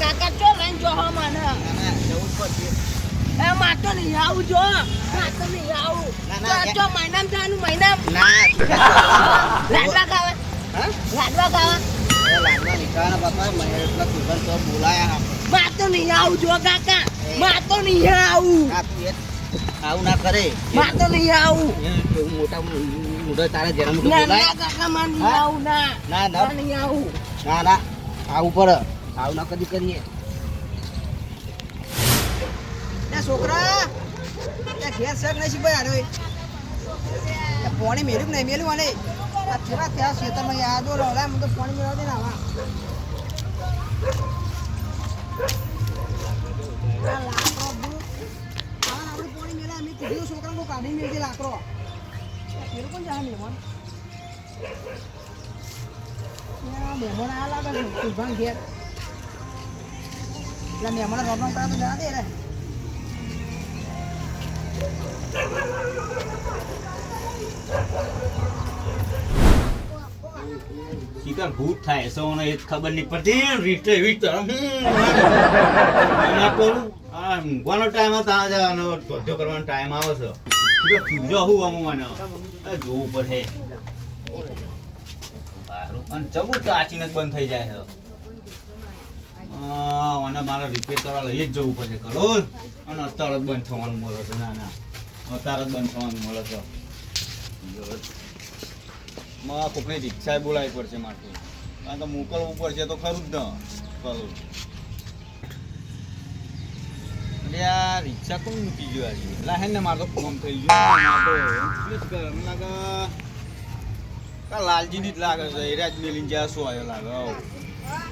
કાકા ચો લઈને જો મને જવું જ પડશે એ માતો નહીં આવું જો. માટો નહીં આવું. ચો મહિનામ જવાનું મહિના. લાડવા ખાવા. લાડવા ખાવા. આવું જો કાકા કરે માતો ના કદી કરીએ છોકરા ઘેર આડો પોણી મેલ્યું નહીં મેલ્યું અને કેવા ત્યાં ખેતરમાં યાદો રહો હું તો પોણી મેળવ દે ને આવા પોણી બહુ કાઢી મેળવી લાકડો. પેલું કોણ જાય મહેમાન? આ લાગે છે કુલભાન ઘેર. એટલે મહેમાન રોમ તો જવા રે શિકાર ભૂત થાય સૌને એ ખબર નહીં પડતી. રીટે રીટ આ ઊંઘવાનો ટાઈમ હતો, આ જવાનો ધોધો કરવાનો ટાઈમ આવે છે. ચૂજો હું અમુ મને જોવું પડે. બારું અને ચબુ તો અચાનક બંધ થઈ જાય છે. અને મારે રિપેર કરવા લઈ જ જવું પડશે કરો અને અત્યારે જ બંધ થવાનું મળે છે, ના ના. અત્યારે જ બંધ થવાનું મળે છે. માં કોકની રિક્ષાએ બોલાવી પડશે માટે કારણ કે મોકલવું પડશે તો ખરું જ ન. કરું એટલે આ રિક્ષા કોણ મૂકી ગયો આજે? એટલે હે ને મારે તો ફોન થઈ ગયો. લાલજીની જ લાગે છે. એરિયા જ મેલીને જ્યાં શું આવ્યો લાગે.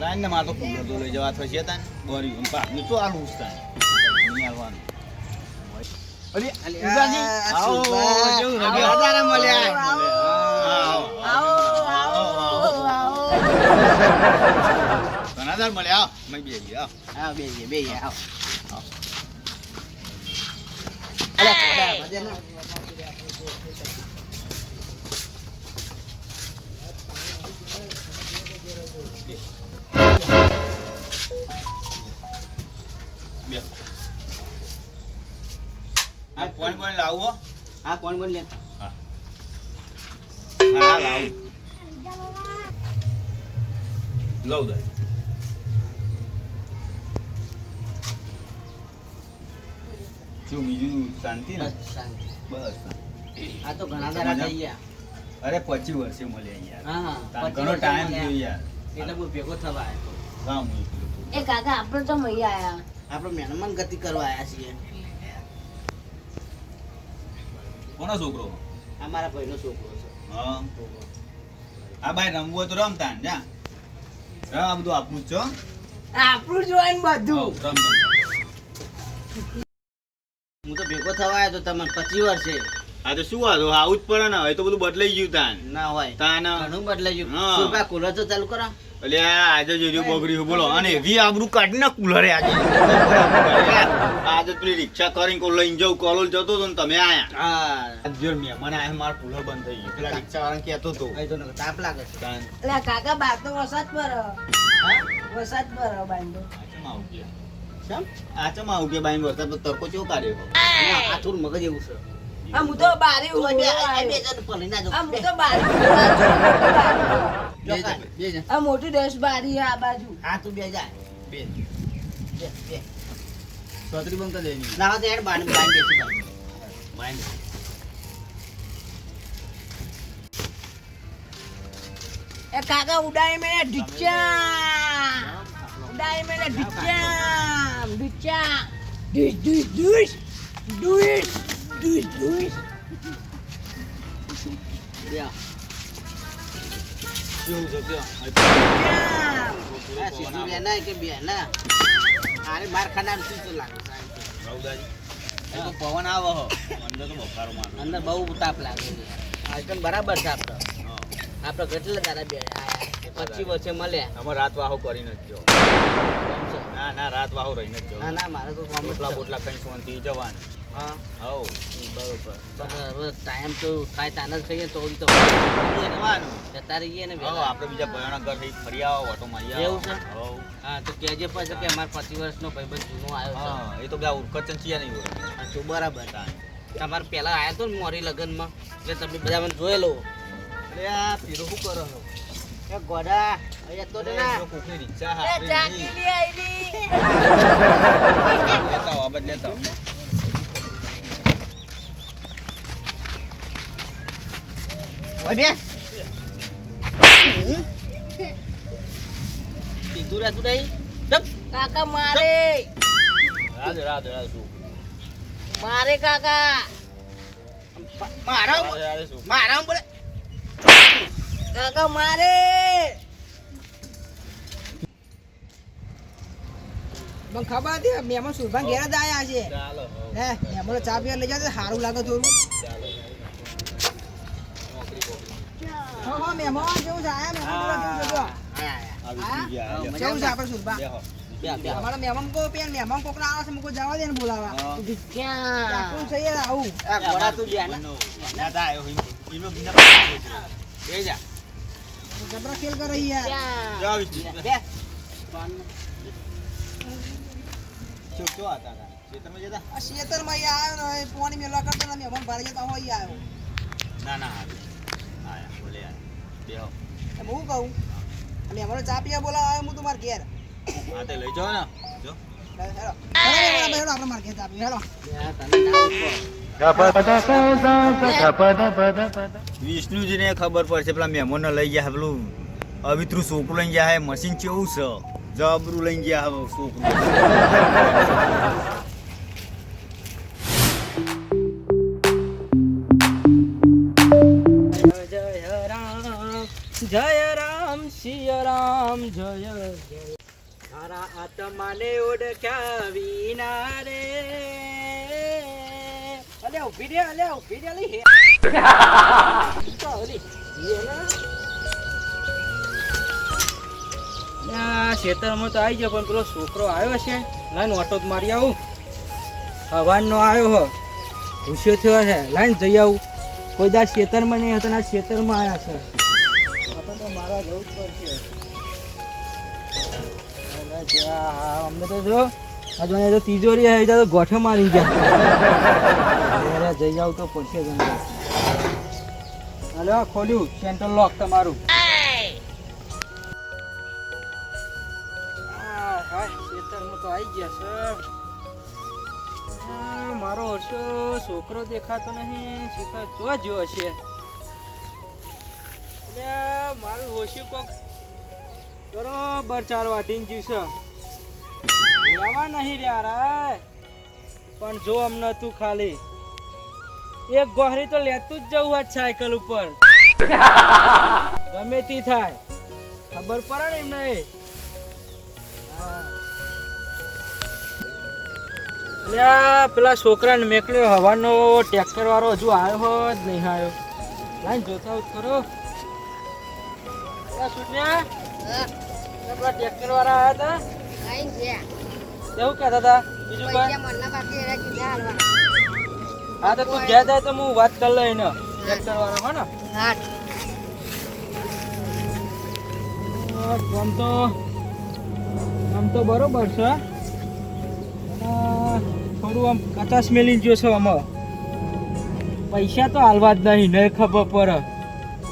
લાઈન મારે તો કુલર તો લઈ જવા થશે તાન? બોરી પાકનું તો આલું નહીં આલવાનું અરે આવો, કેવું લાગે? વધારે મળ્યા. ઘણા દર મળ્યા આવો. મેં બે ગયા હા બે બે બે આવ અલા થોડા મજા ના બે આ કોણ કોણ લાવો હા કોણ કોણ લે હા લાવું લઉં દે શું બીજું શાંતિ ને? બસ શાંતિ. બસ. આ તો ઘણા દાડા થઈ ગયા. અરે પચી વર્ષે મળ્યા યાર. હા હા ઘણો ટાઈમ થયો યાર. એટલે બહુ ભેગો થવા આવ્યો. કામ હું એ કાકા આપણે તો મહી આયા. આપણે મહેમાન ગતિ કરવા આવ્યા છીએ. કોનો છોકરો? આ મારા ભાઈનો છોકરો છે. હા. આ ભાઈ રમવું તો રમતા ને જા. રમ આ બધું આપું છો આપણું જોઈન બધું. હું તો ભેગો થવા આવ્યો તો તમને પચી વર્ષે આ તો શું વાંધો આવું જ પડે ને હવે તો બધું બદલાઈ ગયું તાન. ના હોય. તાન. ઘણું બદલાઈ ગયું. હા. કુલર તો ચાલુ કરો? એટલે આજે જોજો બગડ્યું બોલો. અને એવી આબરું કાઢી ના કુલરે આજે. આજે પેલી રિક્ષા કરીને કોઈ લઈને જવું કોલોલ જતો હતો ને તમે આયા. હા. જો મહેમાન આયા માર કુલર બંધ થઈ ગયું. પેલા રિક્ષા વાળા કહેતો હતો અહીં તો તાપ લાગે છે. એટલે કાકા બાર તો વરસાદ પર હા? વરસાદ પર બાંધો આચમ આવું કે કેમ આચમ આવું કે બાઈ વરસાદ તો તડકો ચેવો કાઢ્યો? આ થોડું મગજ એવું છે. આ હું તો બારી ઊભો આ. આ હું તો. આ મોટી દસ બારી આ બાજુ. હા તું બે જા. બે બે. બે છત્રી બંધ કરી દેની ના હોય તો હેડ બાંધ બાંધ દેશું બાંધ. બાઈ એ કાકા ઉડાઈ મેં ઢીચા. ઉડાઈ મેં ઢીચા. ઢીચા. ઢીચ ઢીચ ઢીચ. ઢીચ ઢીચ ઢીચ. બે. કેવું છે કે આ સીધું રે ના કે બે ના આરે શું લાગે? તો પવન આવે હો. અંદર તો બફારો મારો અંદર બહુ તાપ લાગે છે. આજકાલ બરાબર છે આપણે હા. આપણે કેટલા તારા બે પચીસ વર્ષે મળ્યા. અમે રાત વાહો કરી નથી ના ના રાત વાહો રહી નથી ના જો ના મારે તો બોટલા. બોટલા કઈ શાંતિ જવાનું. હા. હવ બરોબર. પણ ટાઈમ તો થાય તાને જ ખાઈએ તો તો જતા રહીએ ને આપણે બીજા ભયાનક ઘર થઈ ફરી આવો ઓટો મારી એવું છે? હા તો કેજે પાછો કે અમાર પચીસ વર્ષનો ભાઈબંધ જૂનો આવ્યો હા એ તો બધા ઉરકત ચંચિયા નહીં હોય. છે હા, તો બરાબર. તમારે પહેલા આવ્યા તો ને મોરી લગ્નમાં એટલે તમે બધા મને જોયેલો. અરે આ પીરો શું કરો છો? એ ગોડા અહીંયા તો ને. કોકની રિક્ષા એ આયલી. લેતા હો બાજુ લેતા આવો. સીધું રહેતું નહીં. કાકા મારે. રાધે રાધે રાધે? મારે કાકા. મારા? મારા બોલે કાકા મારે. મને ખબર હતી મહેમાન સુરભાન ઘેર જ આવ્યા છે. હે. મહેમાનો ચા પીવા લઈ જશે સારું લાગે થોડું. હો હો મહેમાન જેવું છે? આયા બોલો કેવું છે આપણે સુરભા બેહો. બે બે અમારા મહેમાન કો પેન મહેમાન કોકના આવે છે મુકો જવા દે ને બોલાવા. ક્યાં? આપણું છે? યાર આવું. આ ઘોડા તું જ્યાં ના. તા આવ્યો, ઈનો- ઈનો બીના એ જા. જબરા ખેલ કરે યાર. જાઓ, બે વિષ્ણુ. બે. શું શું હતા ખેતરમાં જતા? આ શેતરમાં આવ્યો ને પોણી મેલવા કરતો ને મહેમાન ભાડે જતા હોય ઈ આવ્યો ના ના હારું. આયા, બોલે. બેહો. હું કહું? અને અમારો ચા પીવા બોલાવા આવ્યો હું તો મારા ઘેર. હા તે લઈ જાઓ ને. જો. વિષ્ણુજીને ખબર પડશે પેલા મહેમાન લઈ ગયા પેલું અવિત્રુ છોકરું લઈને ગયા હે મશીન કેવું છે? જબરું લઈને ગયા છોકરું રામ જય રામ સિય રામ, જય જય. મારા આત્માને ઓળખ્યા વિના રે અલે ઊભી રે અલે ઊભી રે, આ ખેતરમાં તો આવી ગયો, પણ પેલો છોકરો આવ્યો છે. લાઈન ઓટો જ મારી આવું. હવાનનો આવ્યો હો. ભૂસ્યો થયો છે લાઈન જઈ આવું. કોઈ દા ખેતરમાં નહીં હતા ના ખેતરમાં આવ્યા છે. તો મારા જવું જ પડશે જ્યાં અમને તો જો હજુ અહીંયા તો તિજોરી આવી જાય તો ગોઠે મારી ગયા. અરે જઈ આવું તો પડશે જ હલો ખોલ્યું. સેન્ટ્રલ લોક તમારું. હા હા, ખેતરમાં તો આવી ગયા છે. આ, મારો હર્ષો છોકરો દેખાતો નહીં શીખા જો જો છે. એટલે મારું હોશી કોક બરોબર ચાર વાટીને જીવશે લેવા નહીં રહ્યા રે પણ જો અમને તું ખાલી એક ગોહરી તો લેતું જ જવું હોત સાયકલ ઉપર. ગમે તે થાય. ખબર પડે ને એમને. પેલા છોકરાને મેકલ્યો હવાનો ટ્રેક્ટર વાળો હજુ આવ્યો હોત નહીં આવ્યો. લાઈન જોતા હોત ખરો સુન્યા પેલા ટ્રેક્ટર વાળા આવ્યા હતા? એવું કહેતા હતા બીજું કઈ? હા તો તું જાય તો હું વાત કરી લઉં એને ટ્રેક્ટર વાળા હો ને? આમ તો આમ તો બરોબર છે. થોડું આમ કચાશ મેલી જો છે આમાં. પૈસા તો હાલવા જ નહીં નહીં ખબર પડે.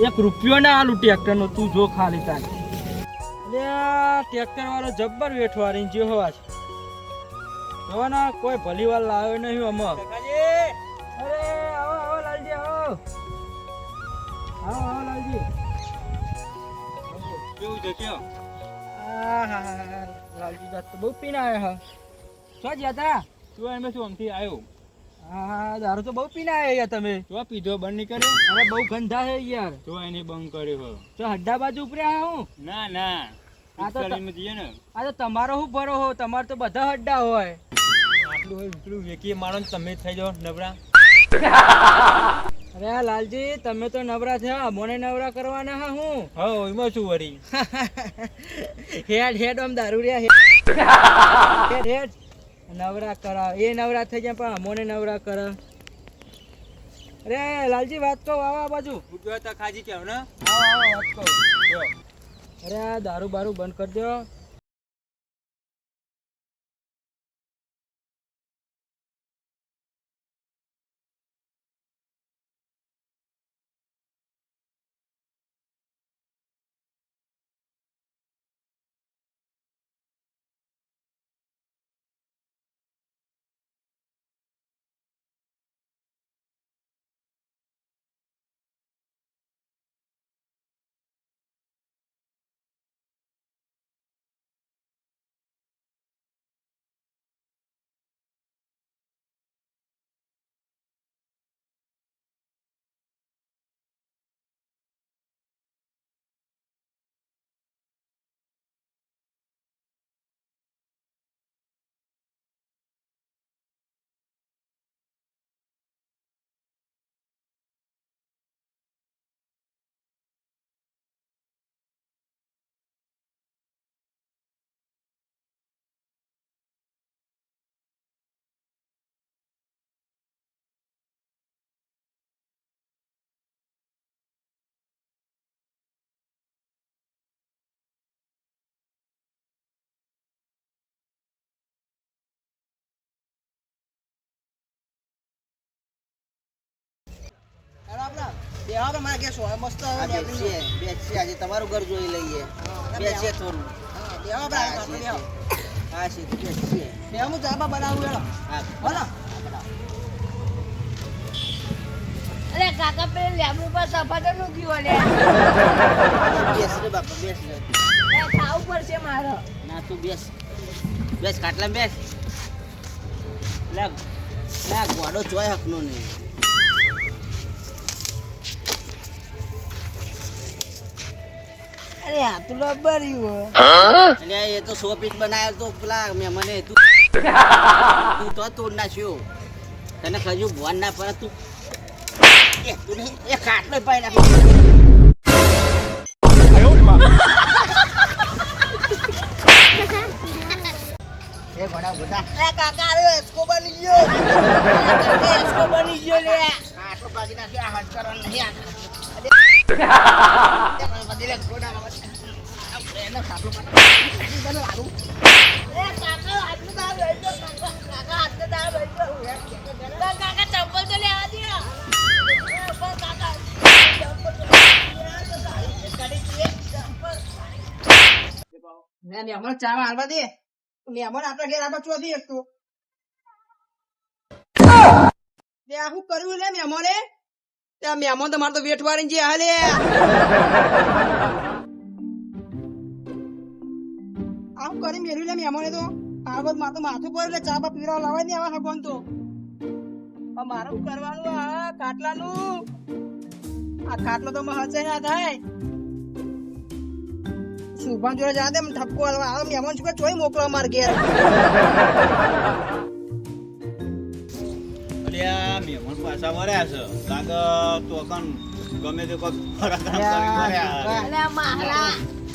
એક રૂપિયો ના હાલું ટ્રેક્ટરનો તું જો ખાલી તાર. એટલે ટ્રેક્ટર વાળો જબ્બર વેઠવારી જે હોવા છે જો ને કોઈ ભલી વાર લાવે નહીં આમાં. અરે આવો આવો લાલજી આવો. આવો આવો લાલજી. કેવું છે કયો આહાહા, લાલજી દાંત તો બહુ પીના આવ્યા હા. શું જ્યાં તા તું એમ શું આમથી આવ્યો હા દારૂ તો બહુ પીને આવ્યા યાર તમે. તો પીધો બંધ નહીં કર્યો? અરે બહુ ગંધા છે યાર. તો એને બંધ કર્યો તો હડ્ડા બાજુ ઉપર્યા હું. ના ના. આ તો ત- પિસ્તાળીસમાં જઈએ ને. આ તો તમારો શું ભરો હો તમારે તો બધા હડ્ડા હોય. આટલું હોય માણો તમે થઈ જાઓ નબળા. અરે લાલજી તમે તો નવરા થયા મને નવરા કરવાના હા હું. હા એમાં શું વળી? હેડ હેડ આમ દારૂ રહ્યા હેડ હેડ. નવરા કરા. એ નવરા થઈ જાય પણ અમોને નવરા કર. અરે લાલજી વાત કહું આવો આ બાજુ. ખાજી કેવ ને? આવો આવો વાત કહું. અરે આ દારૂ બારૂ બંધ કરી દો બેહો આપણે મારા ઘેર સોય મસ્ત આ બેસીએ બેસીએ આજે તમારું ઘર જોઈ લઈએ. બેસીએ થોડું. હા, બેહો આપણે આપણે બેહો. હા છે બેસીએ બેહો હું ચાબા બનાવું હેડો. હા. બોલો. અરે કાકા પેલે લેબુ પર સફાટો નું લે. બેસ રે બાપા બેસ રે. ખાવું પડશે મારે. ના તું બેસ. બેસ ખાટલા બેસ. લે લે ગોડો ચોય હકનો નહીં. અરે આ તો લબર્યું એ તો સો પીસ બનાવ્યો તો પેલા મેં મને તું તું તો તોડ નાખ્યો તને ખજુ ભોન ના પડે તું એ તું એ ખાટલો પાઈ નાખ્યો એ કાકા એસ્કો બની ગયો. એસ્કો બની ગયો લે. આટલો ભાગી નાખ્યો આ નહીં આ બધી મહેમાન ચાવા હાલવા દે. મહેમાન આપણા ઘેર આપણે ચોથી એક તો શું કર્યું લે મહેમાને ત્યાં મહેમાન તમારે તો વેઠ જે હાલે. મેળ્યું મહેમાને તો આ બધું તો માથું પર એટલે ચા બા પીવડાવવા લાવવા નહીં આવા હગવાન તો. મારું કરવાનું આ કાટલાનું આ કાટલો તો હચે ના થાય. શુભાન જોડે જા દે ઠપકો હાલવા આવે. મહેમાન શું ચોઈ મોકલો માર ઘેર. અલ્યા મહેમાન પાછા વળ્યા છે. લાગે તો કન ગમે તે કોક ફરક કરી વળ્યા.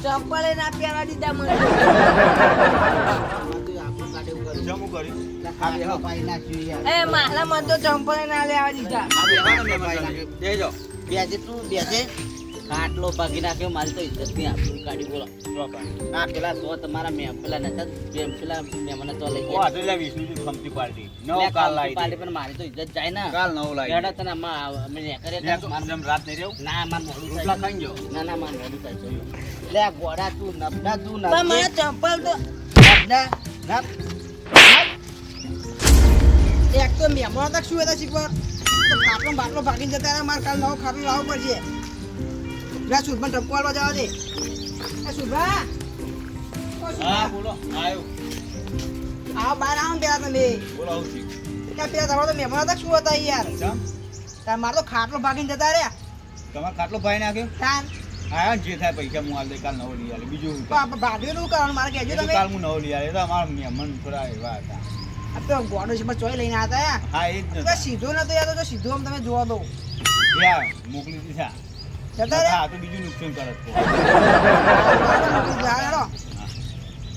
ચંપલ ના પહેરવા દીધા મને. એ મારા મન તો ચંપલે ના લેવા દીધા. બેસે તું બેસે કાટલો ભાગી નાખ્યો મારી તો ઇજ્જત નહીં આપણું કાઢી બોલો. પેલા તો તમારા મેં પેલા નતા બે પેલા તો લઈ ગયા. આ તો લ્યા પાર્ટી. નવો કાલ લાવી પણ મારી તો ઇજ્જત જાય ને. કાલ નવો દે. તને અમે રાત નહીં? ના માર રોટલા ખાઈ ગયો. ના ના માર મોડું થાય છે. લે ગોડા તું નબડા તું નબડા ચંપલ તો નબડા નબ એક તો મહેમાન હતા શું હતા શીખવા? તો ખાટલો બાટલો ભાગીને જતા રહ્યા મારે કાલ નવો ખાટલો લાવવો પડશે. લે સુભા ઠપકો હાલવા જવા દે. સુભા હા, બોલો. આયો. આવો બહાર આવો પેલા તમે. બોલો, આવું છું. ત્યાં પેલા તમારા તો મહેમાન હતા શું હતા યાર? ચમ? તો ખાટલો ભાગીને જતા રહ્યા. તમારે ખાટલો ભાઈ નાખ્યો? હા જે થાય પૈસા હું આલે કાલ નવો લઈ આલે બીજું ભાભી નું કરવાનું મારે કહેજો તમે. કાલ હું નવો લઈ આલે તો અમારા મહેમાન થોડા એવા હતા. આ તો ગોડો છે ચોય લઈને આતા હા એ જ ને સીધો નતો યાર તો સીધો આમ તમે જોવા દો. યાર મોકલી દીધા. જતા તો બીજું નુકસાન કરત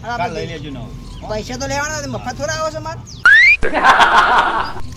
કાલ લઈ લેજો નવો. પૈસા તો લેવાના મફત થોડા આવો છે મારે.